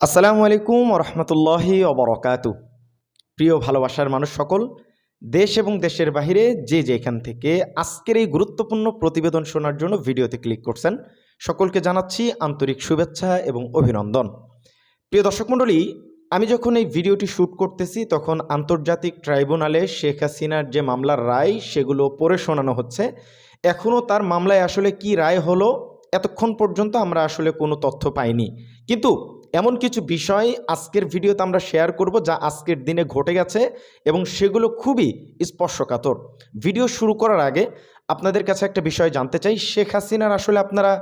আসসালামু আলাইকুম রহমতুল্লাহি অবরকাতু প্রিয় ভালোবাসার মানুষ সকল, দেশ এবং দেশের বাহিরে যে যেখান থেকে আজকের এই গুরুত্বপূর্ণ প্রতিবেদন শোনার জন্য ভিডিওতে ক্লিক করছেন, সকলকে জানাচ্ছি আন্তরিক শুভেচ্ছা এবং অভিনন্দন। প্রিয় দর্শক মণ্ডলী, আমি যখন এই ভিডিওটি শ্যুট করতেছি, তখন আন্তর্জাতিক ট্রাইব্যুনালে শেখ হাসিনার যে মামলার রায়, সেগুলো পড়ে শোনানো হচ্ছে। এখনও তার মামলায় আসলে কি রায় হলো, এতক্ষণ পর্যন্ত আমরা আসলে কোনো তথ্য পাইনি। কিন্তু এমন কিছু বিষয় আজকের ভিডিওতে আমরা শেয়ার করব যা আজকের দিনে ঘটে গেছে এবং সেগুলো খুবই স্পর্শকাতর। ভিডিও শুরু করার আগে আপনাদের কাছে একটা বিষয় জানতে চাই। শেখ হাসিনার আসলে আপনারা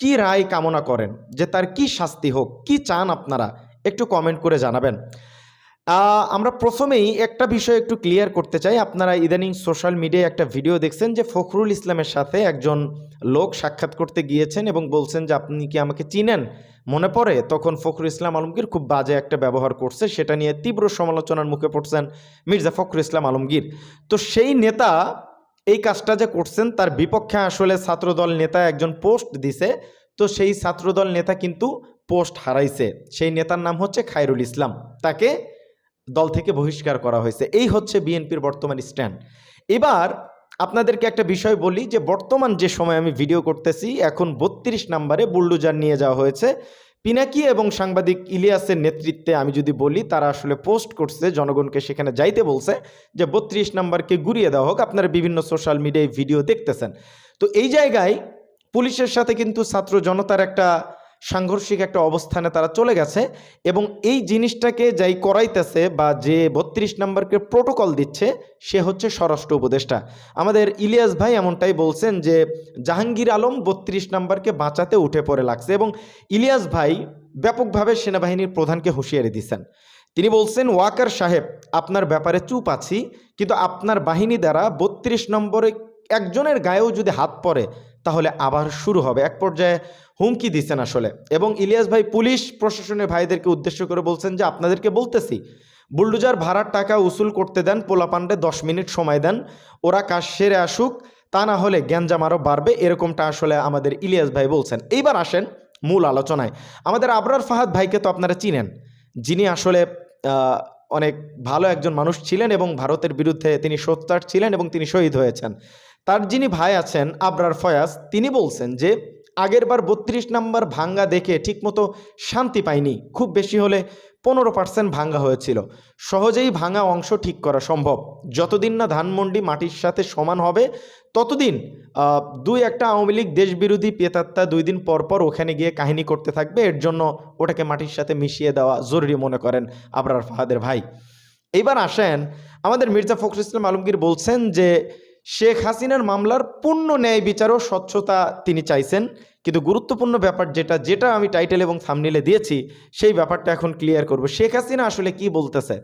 কি রায় কামনা করেন? যে তার কি শাস্তি হোক, কি চান আপনারা? একটু কমেন্ট করে জানাবেন। আমরা প্রথমেই একটা বিষয় একটু ক্লিয়ার করতে চাই। আপনারা ইদানিং সোশ্যাল মিডিয়ায় একটা ভিডিও দেখছেন যে ফখরুল ইসলামের সাথে একজন লোক সাক্ষাৎ করতে গিয়েছেন এবং বলছেন যে আপনি কি আমাকে চিনেন? মনে পড়ে? তখন ফখরুল ইসলাম আলমগীর খুব বাজে একটা ব্যবহার করছে, সেটা নিয়ে তীব্র সমালোচনার মুখে পড়ছেন মির্জা ফখরুল ইসলাম আলমগীর। তো সেই নেতা এই কাজটা যে করছেন, তার বিপক্ষে আসলে ছাত্রদল নেতা একজন পোস্ট দিছে, তো সেই ছাত্রদল নেতা কিন্তু পোস্ট হারাইছে। সেই নেতার নাম হচ্ছে খায়রুল ইসলাম। তাকে দল থেকে বহিষ্কার করা হয়েছে। এই হচ্ছে বিএনপির বর্তমান স্ট্যান্ড। এবার আপনাদেরকে একটা বিষয় বলি যে বর্তমান যে সময় আমি ভিডিও করতেছি, এখন বত্রিশ নাম্বারে বুলডোজার নিয়ে যাওয়া হয়েছে। পিনাকি এবং সাংবাদিক ইলিয়াসের নেতৃত্বে আমি যদি বলি, তারা আসলে পোস্ট করছে, জনগণকে সেখানে যাইতে বলছে যে বত্রিশ নাম্বারকে ঘুরিয়ে দেওয়া হোক, আপনারা বিভিন্ন সোশ্যাল মিডিয়ায় ভিডিও দেখতেছেন। তো এই জায়গায় পুলিশের সাথে কিন্তু ছাত্র জনতার একটা সাংঘর্ষিক একটা অবস্থানে তারা চলে গেছে এবং এই জিনিসটাকে যাই করাইতেছে বা যে বত্রিশ নম্বরকে প্রোটোকল দিচ্ছে, সে হচ্ছে স্বরাষ্ট্র উপদেষ্টা। আমাদের ইলিয়াস ভাই এমনটাই বলছেন যে, জাহাঙ্গীর আলম বত্রিশ নম্বরকে বাঁচাতে উঠে পড়ে লাগছে। এবং ইলিয়াস ভাই ব্যাপকভাবে সেনাবাহিনীর প্রধানকে হুঁশিয়ারি দিচ্ছেন। তিনি বলছেন, ওয়াকার সাহেব, আপনার ব্যাপারে চুপ আছি, কিন্তু আপনার বাহিনী দ্বারা বত্রিশ নম্বরে একজনের গায়েও যদি হাত পড়ে তাহলে আবার শুরু হবে। এক পর্যায়ে হুমকি দিচ্ছেন আসলে। এবং ইলিয়াস ভাই পুলিশ প্রশাসনের ভাইদেরকে উদ্দেশ্য করে বলছেন যে, আপনাদেরকে বলতেছি, বুলডোজার ভাড়ার টাকা উসুল করতে দেন পোলাপান্ডে দশ মিনিট সময় দেন, ওরা কাজ সেরে আসুক, তা না হলে গ্যাঞ্জাম আরও বাড়বে, এরকমটা আসলে আমাদের ইলিয়াস ভাই বলছেন। এইবার আসেন মূল আলোচনায়। আমাদের আবরার ফাহাদ ভাইকে তো আপনারা চিনেন, যিনি আসলে অনেক ভালো একজন মানুষ ছিলেন এবং ভারতের বিরুদ্ধে তিনি সোচ্চার ছিলেন এবং তিনি শহীদ হয়েছেন। তার যিনি ভাই আছেন, আবরার ফয়াজ, তিনি বলছেন যে আগেরবার বত্রিশ নাম্বার ভাঙ্গা দেখে ঠিকমতো শান্তি পাইনি। খুব বেশি হলে পনেরো পার্সেন্ট ভাঙ্গা হয়েছিল। সহজেই ভাঙা অংশ ঠিক করা সম্ভব। যতদিন না ধানমন্ডি মাটির সাথে সমান হবে, ততদিন দুই একটা আওয়ামী লীগ দেশবিরোধী পেতাত্তা দুই দিন পর পর ওখানে গিয়ে কাহিনী করতে থাকবে। এর জন্য ওটাকে মাটির সাথে মিশিয়ে দেওয়া জরুরি মনে করেন আবরার ফাহাদের ভাই। এইবার আসেন, আমাদের মির্জা ফখরুল ইসলাম আলমগীর বলছেন যে শেখ হাসিনার মামলার পূর্ণ ন্যায় বিচার ও স্বচ্ছতা তিনি চাইছেন। কিন্তু গুরুত্বপূর্ণ ব্যাপার যেটা যেটা আমি টাইটেল এবং থামনিলে দিয়েছি, সেই ব্যাপারটা এখন ক্লিয়ার করব। শেখ হাসিনা আসলে কি বলতেছে?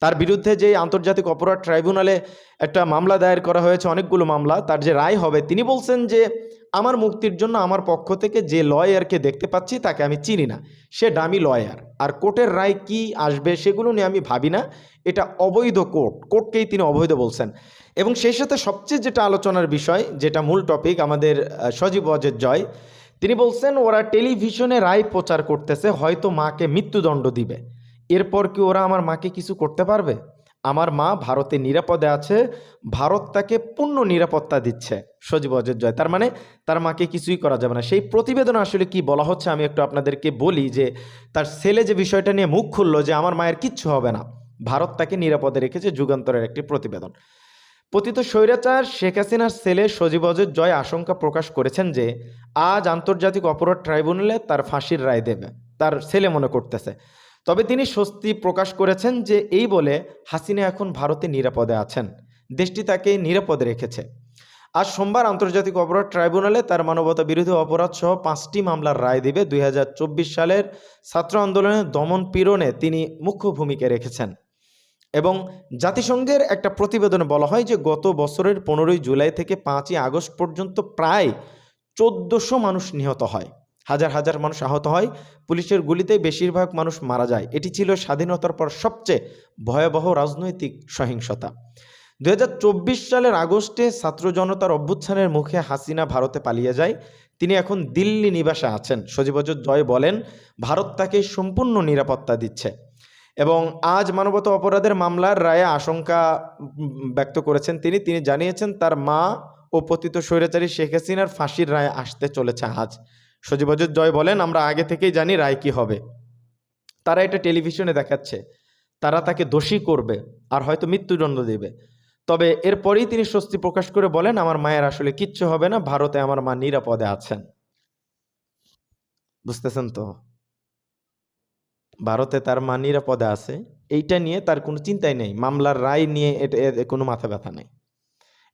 তার বিরুদ্ধে যে আন্তর্জাতিক অপরাধ ট্রাইব্যুনালে একটা মামলা দায়ের করা হয়েছে, অনেকগুলো মামলা, তার যে রায় হবে, তিনি বলছেন যে, আমার মুক্তির জন্য আমার পক্ষ থেকে যে লয়ারকে দেখতে পাচ্ছি তাকে আমি চিনি না। সে ডামি লয়ার আর কোর্টের রায় কি আসবে সেগুলো নিয়ে আমি ভাবি না। এটা অবৈধ কোর্ট, কোর্টকেই তিনি অবৈধ বলছেন। এবং সেই সাথে সবচেয়ে যেটা আলোচনার বিষয়, যেটা মূল টপিক আমাদের সজীব অজের জয়, তিনি বলছেন ওরা টেলিভিশনে রায় প্রচার করতেছে, হয়তো মাকে মৃত্যুদণ্ড দিবে। এরপর কি ওরা আমার মাকে কিছু করতে পারবে? আমার মা ভারতে নিরাপদে আছে, ভারত তাকে পূর্ণ নিরাপত্তা দিচ্ছে। সজীব অজের জয়। তার মানে তার মাকে কিছুই করা যাবে না। সেই প্রতিবেদন আসলে কি বলা হচ্ছে আমি একটু আপনাদেরকে বলি যে তার ছেলে যে বিষয়টা নিয়ে মুখ খুললো যে আমার মায়ের কিচ্ছু হবে না, ভারত তাকে নিরাপদে রেখেছে যুগান্তরের একটি প্রতিবেদন। পতিত স্বৈরাচার শেখ হাসিনার ছেলে সজীব অজের জয় আশঙ্কা প্রকাশ করেছেন যে আজ আন্তর্জাতিক অপরাধ ট্রাইব্যুনালে তার ফাঁসির রায় দেবে, তার ছেলে মনে করতেছে। তবে তিনি স্বস্তি প্রকাশ করেছেন যে এই বলে হাসিনা এখন ভারতে নিরাপদে আছেন। দেশটি তাকে নিরাপদে রেখেছে। আজ সোমবার আন্তর্জাতিক অপরাধ ট্রাইব্যুনালে তার মানবতা বিরোধী অপরাধ সহ পাঁচটি মামলার রায় দেবে দুই হাজার চব্বিশ সালের ছাত্র আন্দোলনের দমন পীড়নে তিনি মুখ্য ভূমিকা রেখেছেন। এবং জাতিসংঘের একটা প্রতিবেদনে বলা হয় যে গত বছরের পনেরোই জুলাই থেকে পাঁচই আগস্ট পর্যন্ত প্রায় চোদ্দোশো মানুষ নিহত হয়। হাজার হাজার মানুষ আহত হয়। পুলিশের গুলিতে বেশিরভাগ মানুষ মারা যায়। এটি ছিল স্বাধীনতার পর সবচেয়ে ভয়াবহ রাজনৈতিক সহিংসতা। দু হাজার চব্বিশ সালের আগস্টে ছাত্র জনতার অভ্যুত্থানের মুখে হাসিনা ভারতে পালিয়ে যায়। তিনি এখন দিল্লি নিবাসে আছেন। সজীবজর জয় বলেন, ভারত তাকে সম্পূর্ণ নিরাপত্তা দিচ্ছে। এবং আজ মানবতা অপরাধের মামলার রায়ে আশঙ্কা ব্যক্ত করেছেন তিনি। তিনি জানিয়েছেন, তার মা ও পতিত স্বৈরাচারী শেখ হাসিনার ফাঁসির রায় আসতে চলেছে আজ। সজীবজর জয় বলেন, আমরা আগে থেকেই জানি রায় কি হবে। তারা এটা টেলিভিশনে দেখাচ্ছে। তারা তাকে দোষী করবে আর হয়তো মৃত্যুদণ্ড দেবে। তবে এরপরেই তিনি স্বস্তি প্রকাশ করে বলেন, আমার মায়ের আসলে কিচ্ছু হবে না, ভারতে আমার মা নিরাপদে আছেন। বুঝতেছেন তো? ভারতে তার মা নিরাপদে আছে, এইটা নিয়ে তার কোনো চিন্তাই নেই। মামলার রায় নিয়ে এটা কোনো মাথা ব্যথা নেই।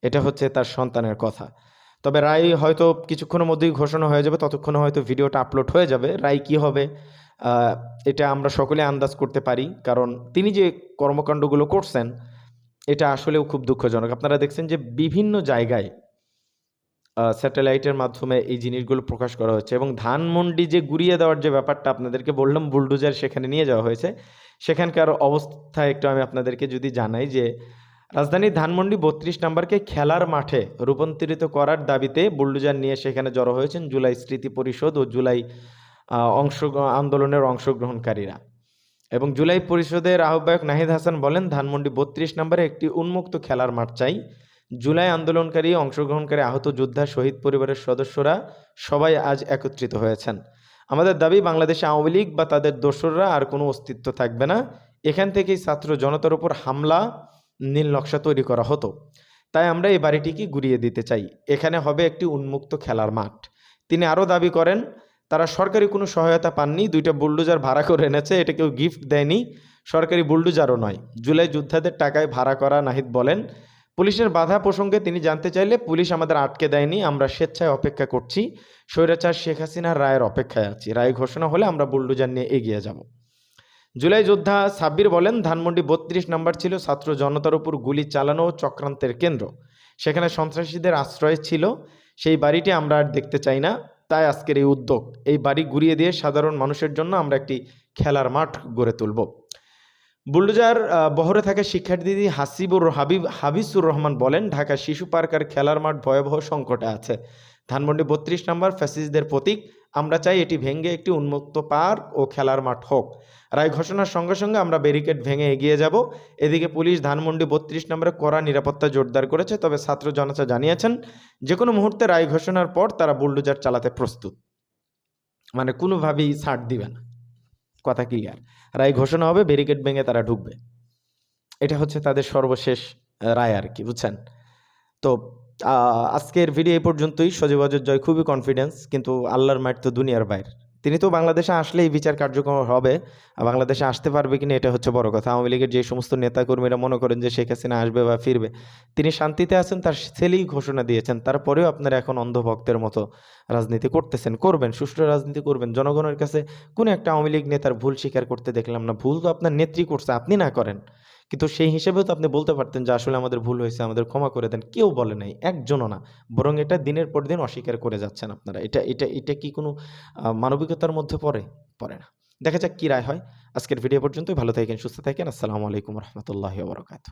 এটা হচ্ছে তার সন্তানের কথা। তবে রায় হয়তো কিছুক্ষণের মধ্যেই ঘোষণা হয়ে যাবে, ততক্ষণে হয়তো ভিডিওটা আপলোড হয়ে যাবে। রায় কি হবে এটা আমরা সকলে আন্দাজ করতে পারি। কারণ তিনি যে কর্মকাণ্ডগুলো করছেন, এটা আসলেও খুব দুঃখজনক। আপনারা দেখছেন যে বিভিন্ন জায়গায় স্যাটেলাইটের মাধ্যমে এই জিনিসগুলো প্রকাশ করা হচ্ছে এবং ধানমন্ডি যে গুড়িয়ে দেওয়ার যে ব্যাপারটা আপনাদেরকে বললাম, বুলডোজার সেখানে নিয়ে যাওয়া হয়েছে। সেখানকার অবস্থা একটু আমি আপনাদেরকে যদি জানাই যে রাজধানীর ধানমন্ডি বত্রিশ নম্বরকে খেলার মাঠে রূপান্তরিত করার দাবিতে বুলডোজার নিয়ে সেখানে জড়ো হয়েছেন জুলাই স্মৃতি পরিষদ ও জুলাই অংশ, আন্দোলনের অংশগ্রহণকারীরা। এবং জুলাই পরিষদের আহ্বায়ক নাহিদ হাসান বলেন, ধানমন্ডি বত্রিশ নম্বরে একটি উন্মুক্ত খেলার মাঠ চাই। জুলাই আন্দোলনকারী, অংশগ্রহণকারী আহত যোদ্ধা, শহীদ পরিবারের সদস্যরা সবাই আজ একত্রিত হয়েছেন। আমাদের দাবি, বাংলাদেশে আওয়ামী লীগ বা তাদের দোসররা আর কোনো অস্তিত্ব থাকবে না। এখান থেকেই ছাত্র জনতার উপর হামলা নীল নকশা তৈরি করা হতো। তাই আমরা এই বাড়িটিকে গুড়িয়ে দিতে চাই। এখানে হবে একটি উন্মুক্ত খেলার মাঠ। তিনি আরও দাবি করেন, তারা সরকারি কোনো সহায়তা পাননি, দুইটা বুলডোজার ভাড়া করে এনেছে, এটা কেউ গিফট দেয়নি, সরকারি বুলডোজারও নয়। জুলাই যোদ্ধাদের টাকায় ভাড়া করা নাহিদ বলেন, পুলিশের বাধা প্রসঙ্গে তিনি জানতে চাইলে পুলিশ আমাদের আটকে দেয়নি, আমরা স্বেচ্ছায় অপেক্ষা করছি। স্বৈরাচার শেখ হাসিনার রায়ের অপেক্ষায় আছি। রায় ঘোষণা হলে আমরা বুলডোজার নিয়ে এগিয়ে যাব। জুলাই যোদ্ধা সাব্বির বলেন, ধানমন্ডি বত্রিশ নম্বর ছিল ছাত্র জনতার উপর গুলি চালানো ও চক্রান্তের কেন্দ্র। সেখানে সন্ত্রাসীদের আশ্রয় ছিল। সেই বাড়িটি আমরা আর দেখতে চাই না। তাই আজকের এই উদ্যোগ। এই বাড়ি ঘুরিয়ে দিয়ে সাধারণ মানুষের জন্য আমরা একটি খেলার মাঠ গড়ে তুলব। বুলডোজার বহরে থাকা শিক্ষার্থী হাসিবুর হাবিব হাবিসুর রহমান বলেন ঢাকা শিশু পার্ক আর খেলার মাঠ ভয়াবহ সংকটে আছে। ধানমন্ডি বত্রিশ নম্বর ফ্যাসিসদের প্রতীক। আমরা চাই এটি ভেঙে একটি উন্মুক্ত পার্ক ও খেলার মাঠ হোক। রায় ঘোষণার সঙ্গে সঙ্গে আমরা ব্যারিকেড ভেঙে এগিয়ে যাব। এদিকে পুলিশ ধানমন্ডি বত্রিশ নম্বরে কড়া নিরাপত্তা জোরদার করেছে, তবে ছাত্র জনতা জানিয়েছেন যে কোনো মুহূর্তে রায় ঘোষণার পর তারা বুলডোজার চালাতে প্রস্তুত। মানে কোনোভাবেই ছাড় দিবে না। কথা ক্লিয়ার রায় ঘোষণা হবে, ব্যারিকেড ভেঙে তারা ঢুকবে। এটা হচ্ছে তাদের সর্বশেষ রায় আর কি, বুঝছেন? তো আজকের ভিডিও এই পর্যন্তই। সজীব অজয় জয় খুবই কনফিডেন্স কিন্তু আল্লাহর মায়ের তো দুনিয়ার বাইরে। তিনি তো বাংলাদেশে আসলে এই বিচার কার্যক্রম হবে বাংলাদেশে আসতে পারবে কিনা এটা হচ্ছে বড় কথা। আওয়ামী লীগের যে সমস্ত নেতাকর্মীরা মনে করেন যে শেখ হাসিনা আসবে বা ফিরবে, তিনি শান্তিতে আছেন, তার ছেলেই ঘোষণা দিয়েছেন। তারপরেও আপনারা এখন অন্ধভক্তের মতো রাজনীতি করতেছেন, করবেন, সুষ্ঠু রাজনীতি করবেন। জনগণের কাছে কোনো একটা আওয়ামী লীগ নেতার ভুল স্বীকার করতে দেখলাম না। ভুল তো আপনার নেত্রী করছে, আপনি না করেন। কিন্তু সেই হিসেবেও তো আপনি বলতে পারতেন যে আসলে আমাদের ভুল হয়েছে, আমাদের ক্ষমা করে দেন। কেউ বলে নাই, একজনও না। বরং এটা দিনের পর দিন অস্বীকার করে যাচ্ছেন আপনারা। এটা এটা এটা কি কোনো মানবিকতার মধ্যে পড়ে? পড়ে না। দেখা যাক কী রায় হয়। আজকের ভিডিও পর্যন্তই। ভালো থাকেন, সুস্থ থাকেন। আসসালামু আলাইকুম রহমতুল্লাহ বরকাত